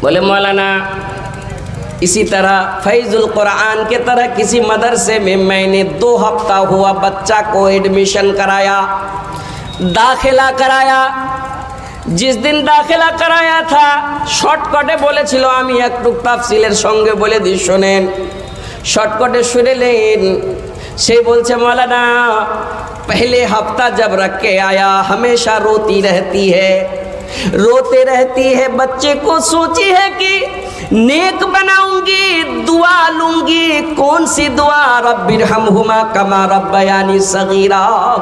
बोले मौलाना इसी तरह फैजुल कुरान के तरह किसी मदरसे में मैंने दो हफ्ता हुआ बच्चा को एडमिशन कराया दाखिला कराया जिस दिन দাখিলা করায়া থা শর্টকাটে বলেছিল আমি একটু তাফসিলের সঙ্গে বলে দিই শোনেন শর্টকাটে শুনেলেন সে বলছে মৌলানা पहले हफ्ता जब रख के आया हमेशा रोती रहती है روتے رہتی ہے، بچے کو سوچی ہے کہ نیک بناؤں گی، دعا لوں گی۔ کون سی دعا؟ رب ہما کما رب یعنی صغیرہ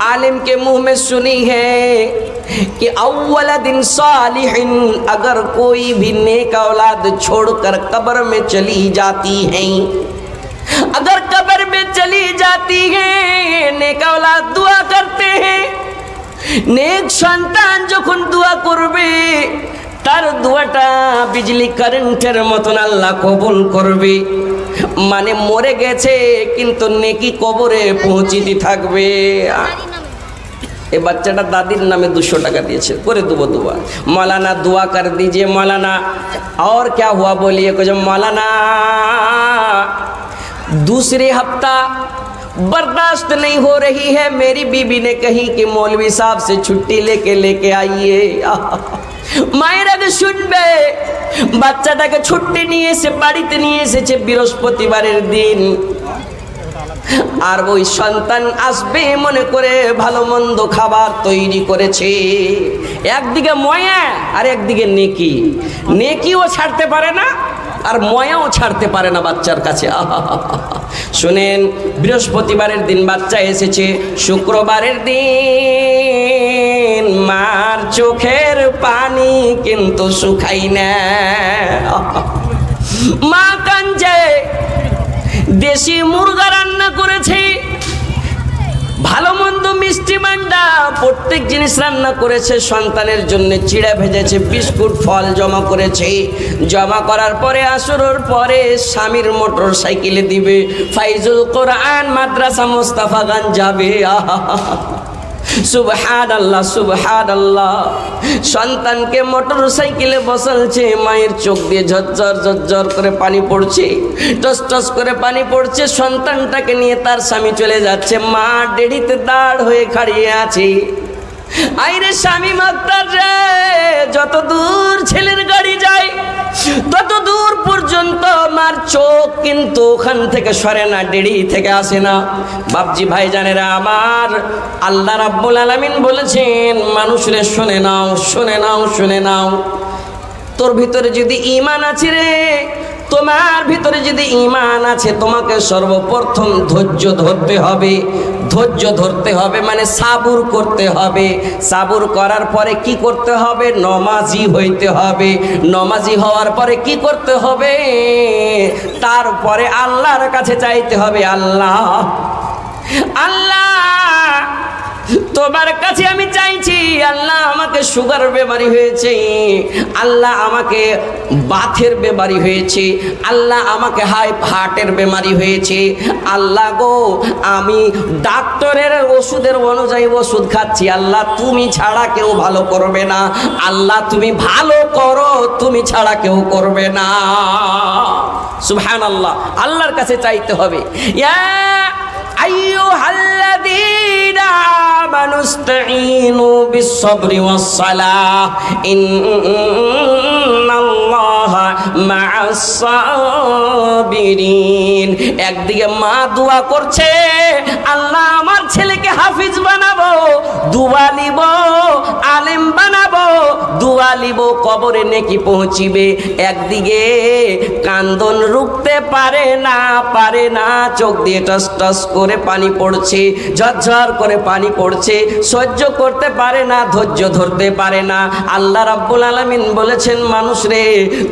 عالم کے منہ میں سنی ہے کہ اول دن صالح اگر کوئی بھی نیک اولاد چھوڑ کر قبر میں چلی جاتی ہیں۔ اگر قبر میں چلی جاتی ہیں، نیک اولاد دعا کرتے ہیں۔ নেক সন্তান যখন দোয়া করবে তার দোয়াটা বিজলি কারেন্টের মতন আল্লাহ কবুল করবে মানে মরে গেছে কিন্তু নেকি কবরে পৌঁছিতে থাকবে এ বাচ্চাটা দাদির নামে দুশো টাকা দিয়েছে করে দেবো দুয়া মৌলানা दुआ कर दीजिए मौलाना और क्या हुआ बोलिए कुछ मौलाना दूसरे हफ्ता बर्दाश्त नहीं हो रही है मेरी बीबी ने कही कि मौलवी साहब से छुट्टी लेके लेके आइए মায়ের আগে শুনবে বাচ্চাটাকে ছুটি নিয়ে এসে বাড়িতে নিয়ে এসেছে বৃহস্পতিবারের দিন আর ওই সন্তান আসবে মনে করে ভালো মন্দ খাবার তৈরি করেছে একদিকে ময়া আর একদিকে নেকি নেকিও ছাড়তে পারে না আর ময়াও ছাড়তে পারে না বাচ্চার কাছে। শুনেন, বৃহস্পতিবারের দিন বাচ্চা এসেছে, শুক্রবারের দিন মার চোখের পানি কিন্তু শুকাই না। মা কাঞ্জে দেশি মুরগা রান্না করেছে ভালো মন্দ মিষ্টি মান্ডা, প্রত্যেক জিনিস রান্না করেছে, সন্তানের জন্য চিড়া ভেজেছে, বিস্কুট, ফল জমা করেছে। জমা করার পরে, আসরের পরে, স্বামীর মোটর সাইকেলে দিবে, ফাইজুল কোরআন মাদ্রাসা মোস্তাফা গান যাবে। আহা সুবহান আল্লাহ সুবহান আল্লাহ সন্তানকে মোটর সাইকেলে বসালছে, মায়ের চোখ দিয়ে ঝরঝর ঝরঝর করে পানি পড়ছে, টস টস করে পানি পড়ছে, সন্তানটাকে নিয়ে তার স্বামী চলে যাচ্ছে। মা ডেড়িতে দাঁড় হয়ে খাড়িয়ে আছে। আইরে স্বামী মাত্রার রে যত দূর ছেলের গাড়ি যায় তত দূর পর্যন্ত আমার চোখ কিন্তু ওখান থেকে সরে না, ডেড়ি থেকে আসে না। বাপজি ভাই জানেরা আমার আল্লাহ রাব্বুল আলামিন বলেছেন মানুষরে শুনে নাও শুনে নাও শুনে নাও। তোর ভিতরে যদি ইমান আছে রে তোমার ভিতরে যদি ইমান আছে, তোমাকে সর্বপ্রথম ধৈর্য ধরতে হবে। ধৈর্য ধরতে হবে মানে সাবুর করতে হবে। সাবুর করার পরে কি করতে হবে? নমাজি হইতে হবে। নমাজি হওয়ার পরে কি করতে হবে? তারপরে আল্লাহর কাছে চাইতে হবে, আল্লাহ আল্লাহ। তোমার কাছে আমি চাইছি, আল্লাহ আমাকে সুগার বেমারি হয়েছে, আল্লাহ আমাকে বাথের বেমারি হয়েছে, আল্লাহ আমাকে হাই হার্টের বেমারি হয়েছে, আল্লাহ গো, আমি ডাক্তারের ওষুধের অনুযায়ী ওষুধ খাচ্ছি, আল্লাহ তুমি ছাড়া কেউ ভালো করবে না, আল্লাহ তুমি ভালো করো, তুমি ছাড়া কেউ করবে না। সুবহান আল্লাহ আল্লাহর কাছে চাইতে হবে। ইয়া أيها الذين آمنوا استعينوا بالصبر والصلاة. إن الله একদিকে মা দোয়া করছে, আল্লাহ আমার ছেলেকে হাফিজ বানাবো, দুয়া নিব, আলেম বানাবো, দুয়া নিব, কবরে নেকি পৌঁছিবে। একদিকে কান্দন রুখতে পারে না পারে না, চোখ দিয়ে টস টস করে পানি পড়ছে, ঝরঝর করে পানি পড়ছে, সহ্য করতে পারে না, ধৈর্য ধরতে পারে না। আল্লাহ রাব্বুল আলামিন বলেছেন, মানুষ রে,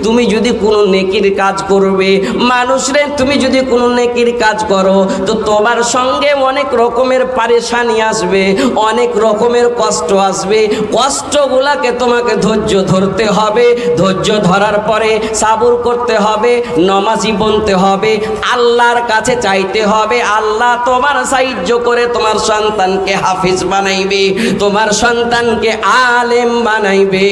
তুমি যদি কোনো নেকির কাজ করবে, মানুষরে, তুমি যদি কোনো নেকির কাজ করো, তো তোমার সঙ্গে অনেক রকমের পারেশানি আসবে, অনেক রকমের কষ্ট আসবে। কষ্টগুলাকে তোমাকে ধৈর্য ধরতে হবে। ধৈর্য ধরার পরে সাবুর করতে হবে, নমাজি বনতে হবে, আল্লাহর কাছে চাইতে হবে। আল্লাহ তোমার সাহায্য করে তোমার সন্তানকে হাফিজ বানাইবে, তোমার সন্তানকে আলেম বানাইবে।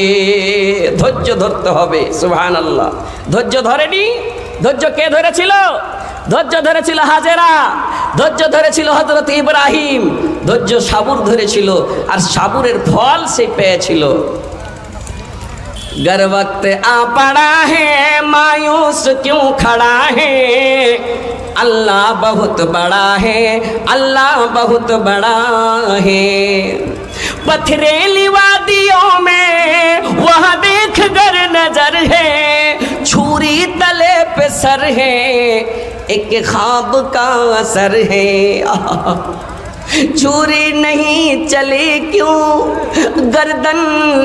ধৈর্য ধরতে হবে সুবহান আল্লাহ ধৈর্য ধরেনি ধৈর্য কে ধরেছিল ধৈর্য ধরেছিল হাজেরা ধৈর্য ধরেছিল হজরত ইব্রাহিম ধৈর্য সাবুর ধরেছিল আর সাবুরের ফল সে পেয়েছিল गर वक्त आ पड़ा है मायूस क्यों खड़ा है اللہ بہت بڑا ہے، اللہ بہت بڑا ہے۔ پتھریلی وادیوں میں وہاں دیکھ گر نظر ہے چھوری تلے پہ سر ہے، ایک خواب کا اثر ہے۔ چھری نہیں چلی کیوں؟ گردن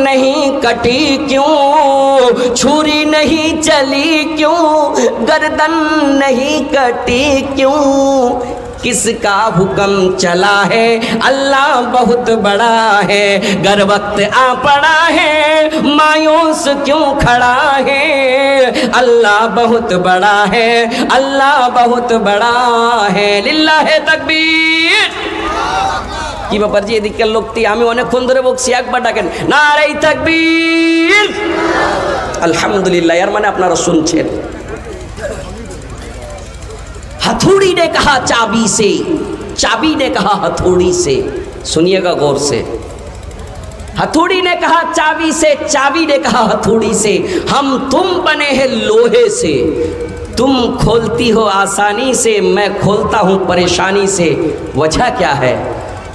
نہیں کٹی کیوں؟ چھری نہیں چلی کیوں؟ گردن نہیں کٹی کیوں؟ کس کا حکم چلا ہے؟ اللہ بہت بڑا ہے۔ گر وقت آ پڑا ہے۔ مایوس کیوں کھڑا ہے؟ اللہ بہت بڑا ہے۔ اللہ بہت بڑا ہے۔ للہ تکبیر۔ কি ব্যাপার যে এদিকের লোকটি? আমি অনেকক্ষণ ধরে বকছি একবার ডাকেন। না রে থাকবি আলহামদুলিল্লাহ، এর মানে আপনারা শুনছেন। ہتھوڑی نے کہا چابی سے چابی نے کہا ہتھوڑی سے سنیے گا غور سے ہتھوڑی نے کہا چابی سے چابی نے کہا ہتھوڑی سے ہم تم بنے ہیں لوہے سے تم کھولتی ہو آسانی سے، میں کھولتا ہوں پریشانی سے۔ وجہ کیا ہے؟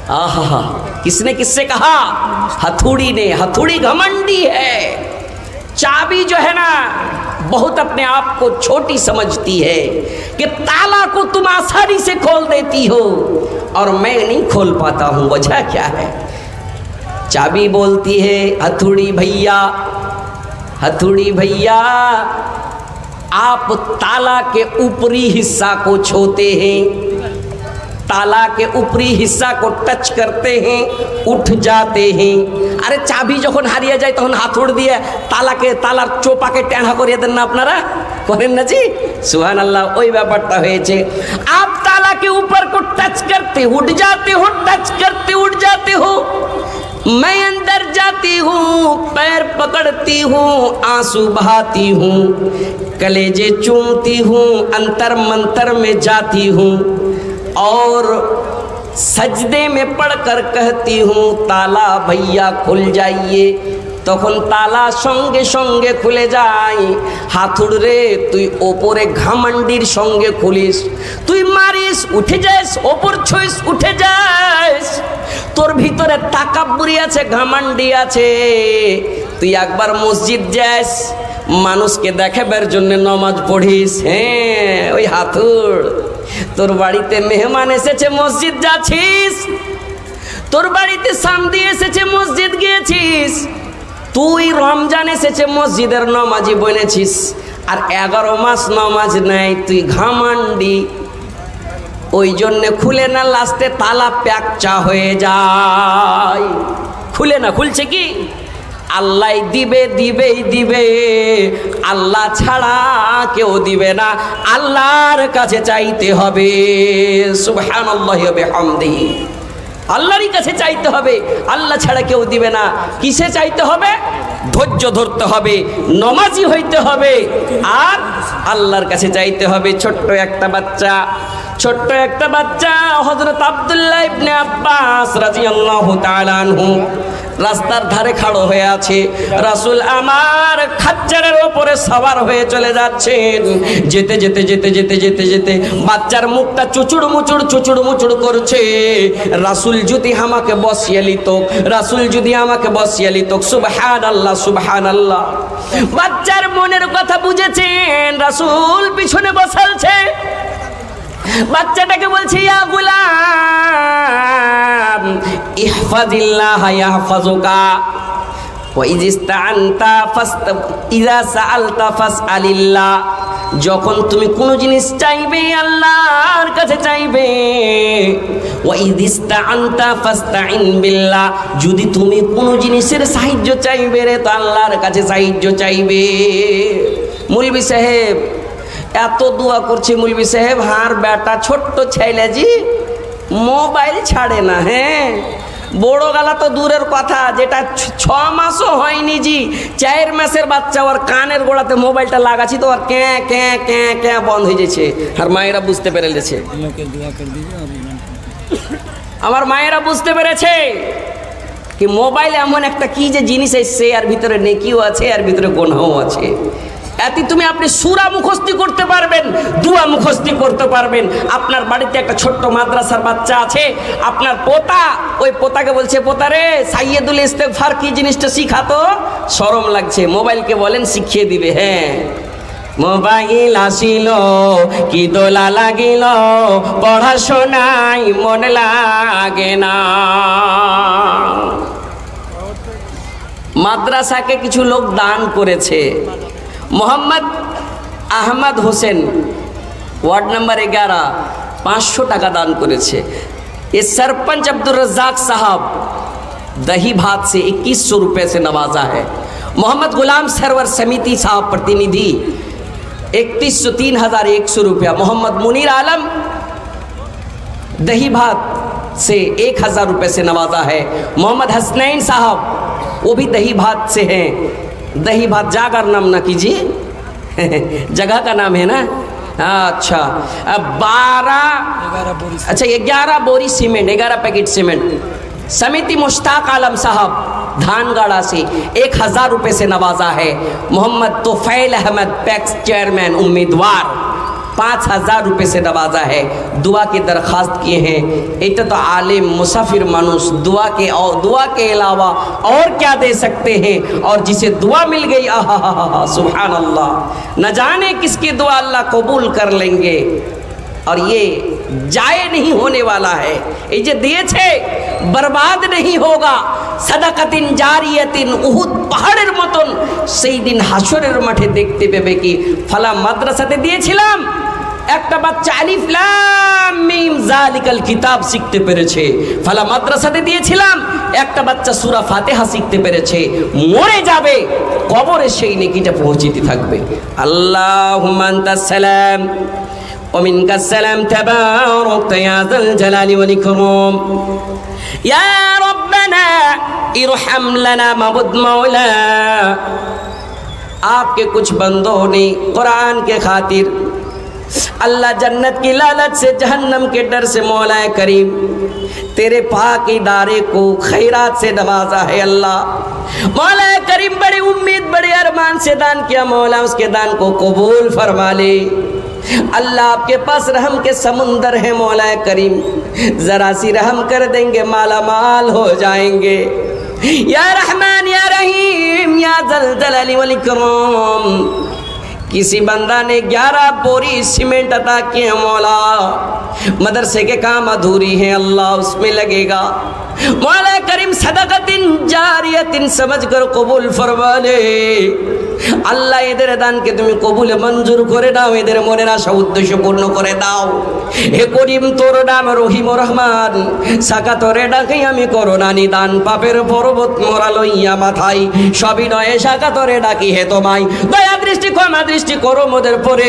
آہا، کس نے کس سے کہا؟ ہتھوڑی نے، ہتھوڑی گھمنڈی ہے۔ چابی جو ہے نا، بہت اپنے آپ کو چھوٹی سمجھتی ہے کہ تالا کو تم آسانی سے کھول دیتی ہو اور میں نہیں کھول پاتا ہوں۔ وجہ کیا ہے؟ چابی بولتی ہے، ہتھوڑی بھیا ہتھوڑی بھیا आप ताला के ऊपरी हिस्सा को छूते हैं ताला के ऊपरी हिस्सा को टच करते हैं उठ जाते हैं আরে চাবি যখন হারিয়ে যায় তখন হাতুড় দিয়ে তালাকে তালার চোপাকে টেঁড়া করিয়ে দেন না আপনারা করেন না জি সুহান আল্লাহ ওই ব্যাপারটা হয়েছে आप ताला के ऊपर को टच करते उठ जाते हो टच करते उठ जाते میں اندر جاتی ہوں، پیر پکڑتی ہوں، آنسو بہاتی ہوں، کلیجے چومتی ہوں، انتر منتر میں جاتی ہوں، اور سجدے میں پڑھ کر کہتی ہوں، تالا بھیا کھل جائیے তখন তালা সঙ্গে সঙ্গে খুলে যায়। হাতুড় রে, তুই ওপরে ঘামান্ডির সঙ্গে খুলিস। তুই মারিস, উঠে যাস, ওপর ছইস, উঠে যাস। তোর ভিতরে তাকাব্বুরি আছে, ঘামান্ডি আছে। তুই একবার মসজিদ যাস, মানুষকে দেখাবার জন্য নমাজ পড়িস। হ্যাঁ ওই হাতুড় তোর বাড়িতে মেহমান এসেছে, মসজিদ যাচ্ছিস। তোর বাড়িতে সামদি এসেছে, মসজিদ গিয়েছিস। তুই রমজান এসেছে, মসজিদের নমাজি বনেছিস, আর এগারো মাস নমাজ নেই, তুই ঘামান্ডি। ওই জন্যে খুলে না, লাস্টে তালা প্যাকচা হয়ে যায়। খুলে না, খুলছে কি? আল্লাহ দিবে, দিবেই দিবে। আল্লাহ ছাড়া কেউ দিবে না, আল্লাহর কাছে চাইতে হবে। সুবহানাল্লাহি ওয়া বিহামদিহি। আল্লাহরই কাছে চাইতে হবে। আল্লাহ ছাড়া কেউ দিবে না। কিসে চাইতে হবে? ধৈর্য ধরতে হবে। নমাজি হইতে হবে। আর আল্লাহর কাছে চাইতে হবে ছোট্ট একটা বাচ্চা। ছোট্ট একটা বাচ্চা হজরত আব্দুল্লাহ ইবনে আব্বাস রাদিয়াল্লাহু তাআলা আনহু। রাস্তার ধারে খাড়ো হয়ে আছে। রাসূল আমার খাচ্চারের ওপরে সওয়ার হয়ে চলে যাচ্ছেন। যেতে যেতে যেতে যেতে যেতে যেতে বাচ্চার মুখটা চুচুড় মুচুড় চুচুড় মুচুড় করছে। রাসূল যদি আমাকে বসিয়ে লিত, রাসুল যদি আমাকে বসিয়ে লিত সুবহান আল্লাহ সুবহান আল্লাহ বাচ্চার মনের কথা বুঝেছেন, রাসূল পিছনে বসালছে। বাচ্চাটাকে বলছে, ইয়া গুলাম, ইহফাজিল্লাহ ইয়াহফাজুকা। ইযা যখন তুমি কোনো জিনিস চাইবে, আল্লাহর কাছে চাইবে। যদি তুমি কোনো জিনিসের সাহায্য চাইবে রে, তো আল্লাহর কাছে সাহায্য চাইবে। মুলবি সাহেব এত দোয়া করছি মুলবি সাহেব হার বেটা ছোট্ট ছেলেজি মোবাইল ছাড়ে না হ্যাঁ? বড় গালা তো দূরের কথা যেটা ছ মাসও হয়নি জি চার মাসের বাচ্চা ওর কানের গোড়াতে মোবাইলটা লাগাচ্ছি তো ওর ক্যাঁ ক্যাঁ ক্যাঁ ক্যাঁ বন্ধ হয়ে যাচ্ছে। আর মায়েরা বুঝতে পেরে গেছে। আমার মায়েরা বুঝতে পেরেছে কি মোবাইল এমন একটা কি যে জিনিস এসছে আর ভিতরে নেকিও আছে আর ভিতরে গোনাও আছে। এতে তুমি আপনি সুরা মুখস্থি করতে পারবেন, দুয়া মুখস্থি করতে পারবেন। আপনার বাড়িতে একটা ছোট্ট মাদ্রাসার বাচ্চা আছে, আপনার পোতা, ওই পোতাকে বলছে, পোতা রে, সাইয়েদুল ইস্তেগফার কি জিনিসটা শিখাতো? শরম লাগছে, মোবাইলকে বলেন, শিখিয়ে দিবে হ্যাঁ। মোবাইল আসিল, কি দোলা লাগিল, পড়াশোনায় মন লাগে না। মাদ্রাসাকে কিছু লোক দান করেছে। محمد احمد حسین وارڈ نمبر ওয়ার্ড پانچ এগারো، পাঁচশো دان کرے করেছে। یہ سرپنچ عبد الرزاق صاحب دہی بھات سے اکیس سو روپے سے نوازا ہے। محمد غلام سرور سمیتی صاحب پرتندھی اکتیس سو تین ہزار ایک سو روپیہ۔ محمد منیر عالم، دہی بھات سے ایک ہزار روپے سے نوازا ہے۔ محمد حسنین صاحب، وہ بھی دہی بھات سے ہیں۔ دہی بھات جاگر نام نہ کیجیے جگہ کا نام ہے نا؟ ہاں، اچھا۔ بارہ اچھا یہ گیارہ بوری سیمنٹ گیارہ پیکٹ سیمنٹ۔ سمیتی مشتاق عالم صاحب دھان گاڑا سے ایک ہزار روپے سے نوازا ہے۔ محمد توفیل احمد پیکس چیئرمین امیدوار۔ پانچ ہزار روپے سے نوازا ہے۔ دعا کی درخواست کیے ہیں۔ ایک تو عالم مسافر منوس، دعا کے اور دعا کے علاوہ اور کیا دے سکتے ہیں؟ اور جسے دعا مل گئی آہا سبحان اللہ نہ جانے کس کی دعا اللہ قبول کر لیں گے۔ اور یہ جائے نہیں ہونے والا ہے۔ یہ جو دیے چھے، برباد نہیں ہوگا۔ সাদাকাতিন জারিয়াতিন উহুদ متن۔ মতন সেই দিন হাসরের بے দেখতে পেবে কি ফালা মাদ্রাসাতে چھلام۔ একটা বাচ্চা আলিফ লাম মিম জালিকাল কিতাব শিখতে পেরেছে। ফালা মাদ্রাসাতে দিয়েছিলাম, একটা বাচ্চা সুরা ফাতেহা শিখতে পেরেছে। মরে যাবে, কবরে সেই নেকিটা পৌঁছিতে থাকবে। আল্লাহ সালাম ومنك সালাম তাবারক يا ذا الجلال والإكرام يا ربنا ارحم لنا مبد مولا آپ کے کچھ بندوں نے قرآن খাতির اللہ جنت کی لالت سے جہنم کے ڈر سے مولا کریم، تیرے پاک ادارے کو خیرات سے نوازا ہے اللہ۔ مولا کریم بڑی امید، بڑے ارمان سے دان کیا مولا، اس کے دان کو قبول فرما لے۔ اللہ آپ کے پاس رحم کے سمندر ہیں مولا کریم۔ ذرا سی رحم کر دیں گے، مالا مال ہو جائیں گے۔ یا رحمان، یا رحیم، یا زلزل علی والاکرام۔ किसी बंदा ने ग्यारह बोरी सीमेंट अता किए मौला मदरसे के काम अधूरी है अल्लाह उसमें लगेगा मौला करीम सदकतिन जारियतिन समझ कर कबूल फरमा ले আল্লাহ এদের দানকে তুমি কবুলে মঞ্জুর করে দাও এদের মনের আশা উদ্দেশ্য পূর্ণ করে দাও হে করিম তোর নাম রহিম রহমান সাকা তোরে ডাকি আমি করোনা নিদান পাপের পর্বত মোরা লইয়া মাথায় সবই নয় সাকা তোরে ডাকি হে তোমায় দয়া দৃষ্টি ক্ষমা দৃষ্টি করো মোদের পরে।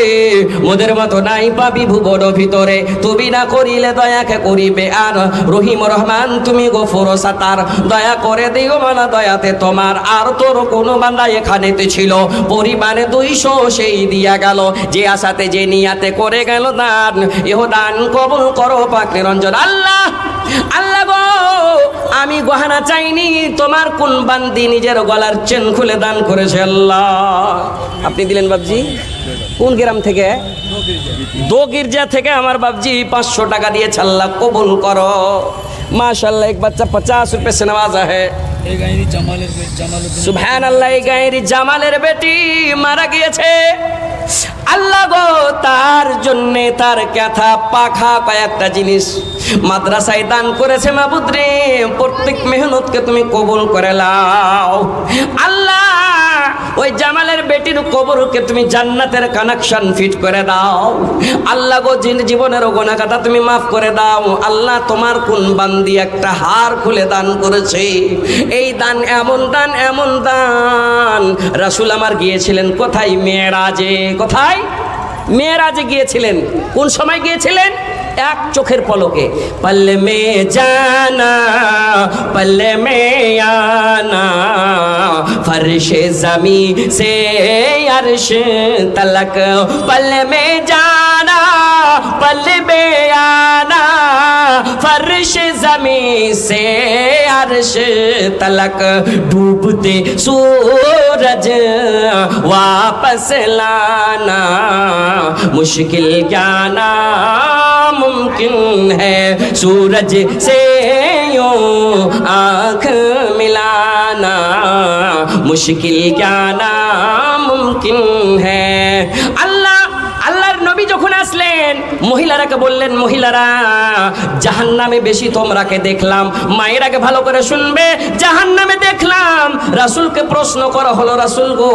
মোদের মতো নাই পাবি ভুবন ভিতরে। তুমি না করিলে দয়াকে করিবে আর? রহিম রহমান, তুমি গফর সাতার। দয়া করে দিও মানা দয়াতে তোমার। আর তোর কোনো বান্দা এখানেতে ছিল। পরিমাণে দুইশো সেই দিয়া গেল। যে আশাতে, যে নিয়াতে করে গেল দান। এহ দান কবুল করো পাক রঞ্জন আল্লাহ! আল্লাহ গো আমি গহানা চাইনি তোমার কোন বান্দি নিজের গলার চেন খুলে দান করেছে আল্লাহ। আপনি দিলেন বাবজি কোন গ্রাম থেকে? দো গির্জা থেকে আমার বাবজি পাঁচশো টাকা দিয়ে আল্লাহ কবুল করো। মাশাল্লাহ এক বাচ্চা পচাশ রুপে সেনাবাজ আহে হ্যাঁ আল্লাহ এই গায়ের জামালের বেটি মারা গিয়েছে। আল্লাহ গো, তার জন্যে তার ক্যাথা পাখা কয়েকটা জিনিস। মাদ্রাসায় দান করেছে মাবুদ রে, প্রত্যেক মেহনতকে তুমি কবুল করে লাও আল্লাহ ওই জামালের বেটির কবরকে তুমি জান্নাতের কানেকশন ফিট করে দাও। আল্লাহ গো, জিন- জীবনের গোনাকাটা তুমি মাফ করে দাও। আল্লাহ তোমার কোন বান্দি একটা হার খুলে দান করেছে। এই দান এমন দান এমন দান। রাসুল আমার গিয়েছিলেন কোথায়? মেয়েরাজে। কোথায়? মেয়েরাজে গিয়েছিলেন। কোন সময় গিয়েছিলেন? এক চোখের کے پل میں جانا پل میں آنا فرش زمین سے عرش تلک پل میں جانا پل میں آنا فرش زمین سے عرش تلک ڈوبتے سورج واپس لانا مشکل کیا نا मुमकिन है सूरज से यूं आँख मिलाना मुश्किल क्या ना মুমকিন হ্যাঁ আল্লাহ আল্লাহর নবী যখন আসলেন মহিলারাকে বললেন, মহিলারা জাহান নামে বেশি তোমরাকে দেখলাম। মায়েরাকে ভালো করে শুনবে জাহান নামে দেখলাম। রাসুলকে প্রশ্ন করা হলো, রাসুল গো,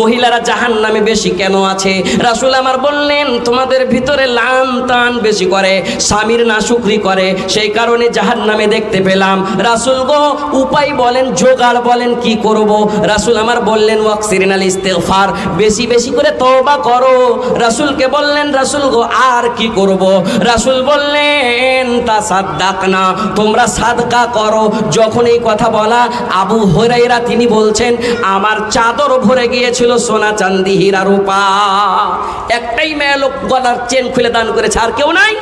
মহিলারা জাহান নামে বেশি কেন আছে? রাসুল আমার বললেন, তোমাদের ভিতরে লান টান বেশি করে, স্বামীর না শুকরি করে, সেই কারণে জাহান নামে দেখতে পেলাম। রাসুল গো, উপায় বলেন, জোগাড় বলেন, কি করব? রাসুল আমার বললেন, ওয়াকসিরিন আল ইস্তেগফার বেশি বেশি করে তওবা করো। রাসুলকে বললেন, রাসুল গো, আর কি কি করব? রাসুল বললেন তা সাদ্দাক না তোমরা সাদকা করো। যখন এই কথা বলা আবু হরাইরা তিনি বলছেন আমার চাদর ভরে গিয়েছিল সোনা চান্দি হীরা রূপা। একটাই মেয়ে লোক গলার চেন খুলে দান করেছে আর কেউ নাই।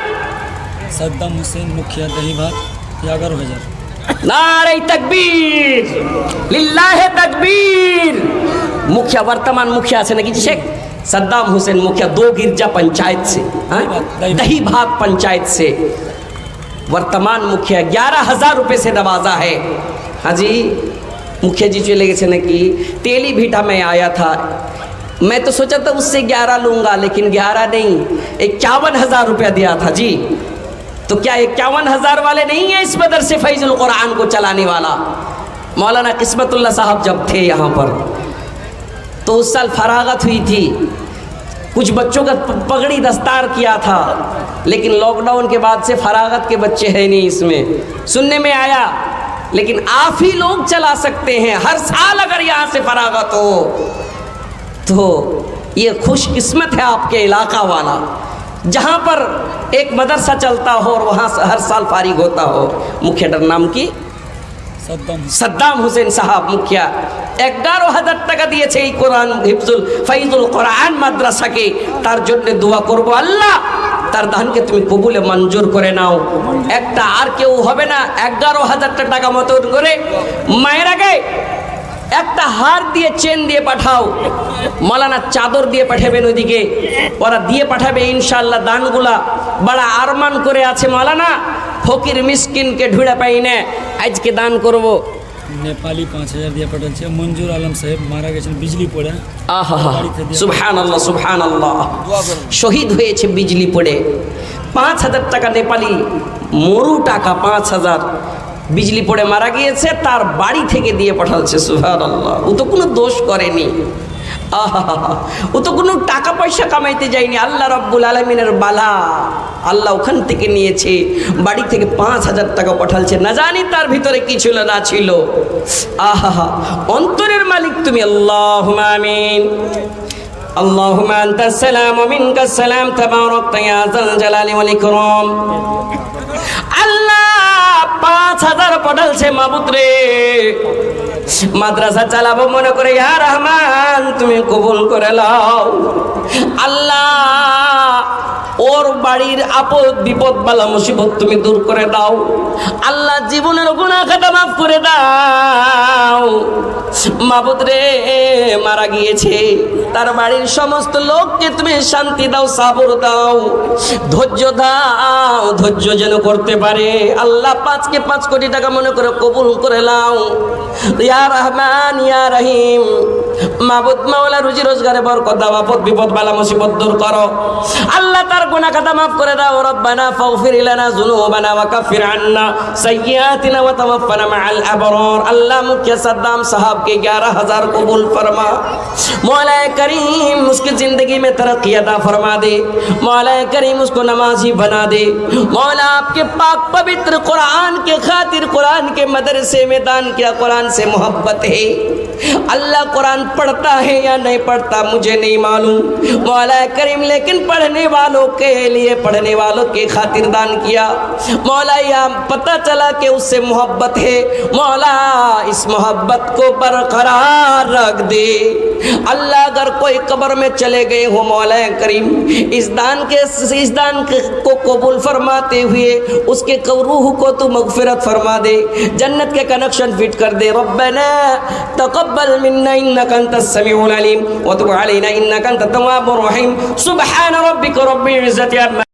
সাদ্দাম হোসেন মুখিয়া দহিভাত এগারো হাজার। নারাই তাকবীর। লিল্লাহে তাকবীর। মুখিয়া বর্তমান মুখিয়া আছে নাকি? শেখ। صدام حسین مکھیا دو گرجا پنچایت سے ہاں؟ دہی بھاگ پنچایت سے۔ ورتمان مکھیا گیارہ ہزار روپے سے نوازا ہے۔ ہاں جی مکھیا جی چلے گئے نا کہ تیلی بھیٹا میں آیا تھا۔ میں تو سوچا تھا اس سے گیارہ لوں گا لیکن گیارہ نہیں اکیاون ہزار روپیہ دیا تھا۔ جی تو کیا اکیاون ہزار والے نہیں ہیں اس مدرسے فیض القرآن کو چلانے والا؟ مولانا قسمت اللہ صاحب جب تھے یہاں پر تو اس سال فراغت ہوئی تھی۔ کچھ بچوں کا پگڑی دستار کیا تھا، لیکن لاک ڈاؤن کے بعد سے فراغت کے بچے ہیں نہیں اس میں۔ سننے میں آیا، لیکن آپ ہی لوگ چلا سکتے ہیں۔ ہر سال اگر یہاں سے فراغت ہو، تو یہ خوش قسمت ہے آپ کے علاقہ والا۔ جہاں پر ایک مدرسہ چلتا ہو اور وہاں ہر سال فارغ ہوتا ہو۔ مکھیڈر نام کی সাদ্দাম হোসেন। সাহাব মুখিয়া এগারো হাজার টাকা দিয়েছে এই কোরআন হিফজুল ফাইজুল কোরআন মাদ্রাসাকে। তার জন্য দোয়া করব আল্লাহ, তার দানকে তুমি কবুলে মঞ্জুর করে নাও। একটা আর কেউ হবে না, এগারো হাজারটা টাকা মতন করে মায়ের আগে একটা হার দিয়ে চেন দিয়ে পাঠাও। মলানা চাদর দিয়ে পাঠাবেন ওইদিকে। ওরা দিয়ে পাঠাবে ইনশাল্লাহ দানগুলা। বড় আরমান করে আছে মলানা ফকির মিসকিনকে ঢুড়ে পাই না আজকে দান করব। নেপালি পাঁচ হাজার দিয়ে পাঠাচ্ছে। মঞ্জুর আলম সাহেব মারা গেছেন বিজলি পড়ে। আহা সুবহান আল্লাহ সুবহান আল্লাহ শহীদ হয়েছে বিজলি পড়ে। পাঁচ হাজার টাকা নেপালি মরু টাকা পাঁচ হাজার। বিজলি পড়ে মারা গিয়েছে তার বাড়ি থেকে দিয়ে পাঠাচ্ছে সুহান আল্লাহ ও তো কোনো দোষ করেনি। ও তো কোনো টাকা পয়সা কামাইতে যায়নি আল্লাহ রব্বুল আলমিনের বালা আল্লাহ ওখান থেকে নিয়েছে বাড়ি থেকে পাঁচ হাজার টাকা পাঠালছে না জানি তার ভিতরে কি ছিল না ছিল আহা অন্তরের মালিক তুমি আল্লাহ আমিন اللهم أنت السلام ومنك السلام تبارك يا ذا الجلال والإكرام আল্লাহ পাঁচ হাজার পটালছে মাবুত্রে মাদ্রাসা চালাবো মনে করে ইয়া রহমান তুমি কবুল করে লাও আল্লাহ ওর বাড়ির আপদ বিপদ বালা মুসিবত তুমি দূর করে দাও। আল্লাহ জীবনের গুণা খাতা মাফ করে দাও। মাবুদ রে, মারা গিয়েছে। তার বাড়ির সমস্ত লোককে তুমি শান্তি দাও, সাবর দাও। ধৈর্য দাও, ধৈর্য যেন করতে পারে। আল্লাহ পাঁচকে পাঁচ কোটি টাকা মনে করে কবুল করে লাও ইয়া রহমান, ইয়া রহিম। মাবুদ মাওলা রুজি রোজগারে বরকত দাও আপদ বিপদ বালা মুসিবত দূর করো আল্লাহ তার গুনাহ খাতা মাফ করে দাও রব্বানা ফাগফির লানা যুনুবানা ওয়া কাফির আন্না সাইয়্যাতিনা ওয়া তাওয়াফানা মাআল আবরার আল্লাহ মুখিয়া সাদ্দাম साहब के 11000 कबूल फरमा मौला करीम उसकी जिंदगी में तरक्की अता फरमा दे मौला करीम उसको नमाजी बना दे मौला आपके पाक पवित्र कुरान के खातिर कुरान के मदरसे में दान किया कुरान से मोहब्बत है اللہ قرآن پڑھتا ہے یا نہیں پڑھتا مجھے نہیں معلوم مولا کریم لیکن پڑھنے والوں کے لیے پڑھنے والوں کے خاطر دان کیا مولا یہ پتہ چلا کہ اس سے محبت ہے مولا اس محبت کو برقرار رکھ دے اللہ اگر کوئی قبر میں چلے گئے ہو مولا کریم اس دان کے اس دان کو قبول فرماتے ہوئے اس کے روح کو تو مغفرت فرما دے جنت کے کنکشن فٹ کر دے ربنا تقبل تقبل منا إنك أنت السميع العليم وتب علينا إنك أنت التواب الرحيم. سبحان ربك رب العزة عما